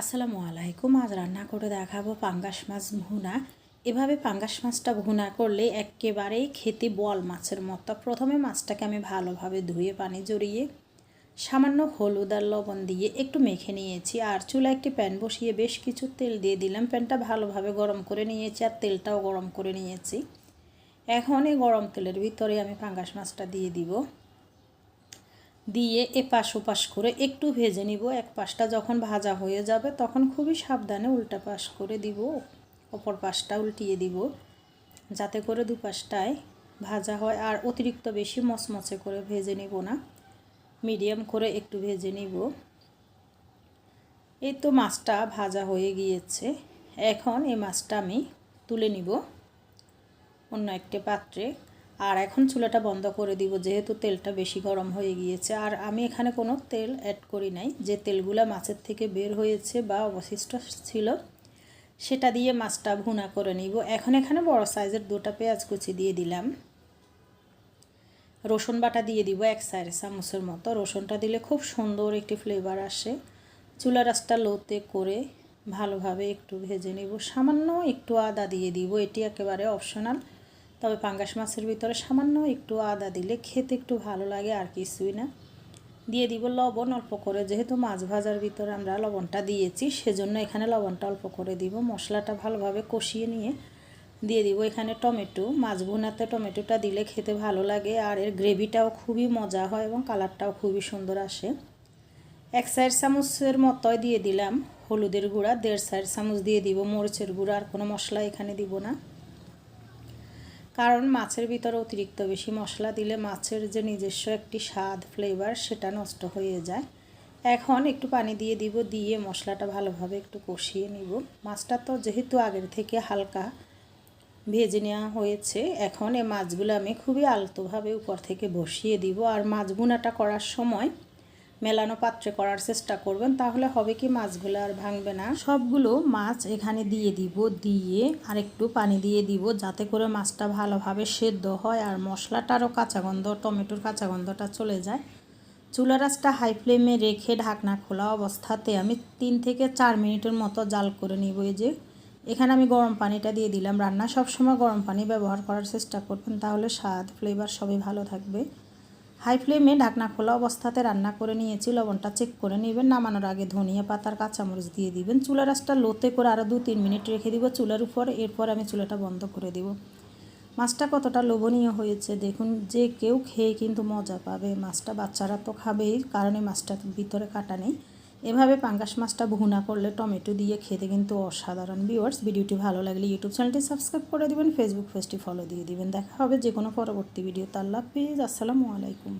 আসসালামু আলাইকুম। আজ রান্না করে দেখাবো পাঙ্গাস মাছ ভুনা। এভাবে পাঙ্গাস মাছটা ভুনা করলে একেবারেই খেতে বল মাছের মতো। প্রথমে মাছটাকে আমি ভালোভাবে ধুয়ে পানি জড়িয়ে, সামান্য হলুদ আর লবণ দিয়ে একটু মেখে নিয়েছি। আর চুলা একটি প্যান বসিয়ে বেশ কিছু তেল দিয়ে দিলাম। প্যানটা ভালোভাবে গরম করে নিয়েছি আর তেলটাও গরম করে নিয়েছি। এখন এই গরম তেলের ভিতরে আমি পাঙ্গাস মাছটা দিয়ে দিব। দিয়ে এপাশ ওপাশ করে একটু ভেজে নিব। এক পাশটা যখন ভাজা হয়ে যাবে তখন খুবই সাবধানে উল্টা পাশ করে দিব। অপর পাশটা উল্টিয়ে দিব। যাতে করে দু পাশটায় ভাজা হয় আর অতিরিক্ত বেশি মচমচে করে ভেজে নিব না। মিডিয়াম করে একটু ভেজে নিব। এই তো মাছটা ভাজা হয়ে গিয়েছে। এখন এই মাছটা আমি তুলে নিব অন্য একটি পাত্রে। আর এখন চুলাটা বন্ধ করে দিব, যেহেতু তেলটা বেশি গরম হয়ে গিয়েছে। আর আমি এখানে কোনো তেল অ্যাড করি নাই। যে তেলগুলো মাছের থেকে বের হয়েছে বা অবশিষ্ট ছিল, সেটা দিয়ে মাছটা ভুনা করে নিব। এখন এখানে বড় সাইজের দুটা পেঁয়াজ কুচি দিয়ে দিলাম। রসুন বাটা দিয়ে দিব এক সাইড চামচের মতো। রসুনটা দিলে খুব সুন্দর একটি ফ্লেভার আসে। চুলা রাসটা লোতে করে ভালোভাবে একটু ভেজে নিব। সামান্য একটু আদা দিয়ে দিব। এটি একেবারে অপশনাল তবে পাঙ্গাস মাছের ভিতরে সামান্য একটু আদা দিলে খেতে একটু ভালো লাগে আর কিছুই না। দিয়ে দিব লবণ, অল্প করে। যেহেতু মাছ ভাজার ভিতরে আমরা লবণটা দিয়েছি, সেজন্য এখানে লবণটা অল্প করে দিব। মশলাটা ভালোভাবে কষিয়ে নিয়ে দিয়ে দিব এখানে টমেটো। মাছ ভুনাতে টমেটোটা দিলে খেতে ভালো লাগে আর এর গ্রেভিটাও খুবই মজা হয় এবং কালারটাও খুবই সুন্দর আসে। এক সাইড চামচের মতোই দিয়ে দিলাম হলুদের গুঁড়া। দেড় সাইড চামচ দিয়ে দিব মরিচের গুঁড়া। আর কোনো মশলা এখানে দিব না। কারণ মাছের ভিতরে অতিরিক্ত বেশি মশলা দিলে মাছের যে নিজস্ব একটি স্বাদ ফ্লেভার সেটা নষ্ট হয়ে যায়। এখন একটু পানি দিয়ে দিব, দিয়ে মশলাটা ভালোভাবে একটু কষিয়ে নিব। মাছটা তো যেহেতু আগের থেকে হালকা ভেজে নেওয়া হয়েছে, এখন এই মাছগুলো আমি খুবই আলতোভাবে উপর থেকে বসিয়ে দিব। আর মাছ বোনাটা করার সময় মেলানো পাত্রে করার চেষ্টা করবেন, তাহলে হবে কি মাছগুলো আর ভাঙবে না। সবগুলো মাছ এখানে দিয়ে দিব, দিয়ে আর একটু পানি দিয়ে দিব, যাতে করে মাছটা ভালোভাবে সেদ্ধ হয় আর মশলাটারও কাঁচা গন্ধ, টমেটোর কাঁচা গন্ধটা চলে যায়। চুলা রাসটা হাই ফ্লেমে রেখে ঢাকনা খোলা অবস্থাতে আমি তিন থেকে চার মিনিটের মতো জাল করে নিব। এই যে এখানে আমি গরম পানিটা দিয়ে দিলাম। রান্না সবসময় গরম পানি ব্যবহার করার চেষ্টা করবেন, তাহলে স্বাদ ফ্লেভার সবই ভালো থাকবে। হাই ফ্লেমে ঢাকনা খোলা অবস্থাতে রান্না করে নিয়েছি, লবণটা চেক করে নেবেন, নামানোর আগে ধনিয়া পাতার কাঁচামরিচ দিয়ে দিবেন। চুলা রাসটা লোতে করে আরও দু তিন মিনিট রেখে দিব চুলার উপর, এরপর আমি চুলাটা বন্ধ করে দিব। মাছটা কতটা লোভনীয় হয়েছে দেখুন, যে কেউ খেয়ে কিন্তু মজা পাবে। মাছটা বাচ্চারা তো খাবেই, কারণে মাছটার ভিতরে কাটা নেই। এভাবে পাঙ্গাস মাছটা ভুনা করলে টমেটো দিয়ে খেতে কিন্তু অসাধারণ ভিউয়ার্স ভিডিওটি ভালো লাগলে ইউটিউব চ্যানেলটি সাবস্ক্রাইব করে দেবেন ফেসবুক পেজটি ফলো দিয়ে দিবেন। দেখা হবে যে কোনো পরবর্তী ভিডিও তাল্লা প্লিজ আসসালামু আলাইকুম।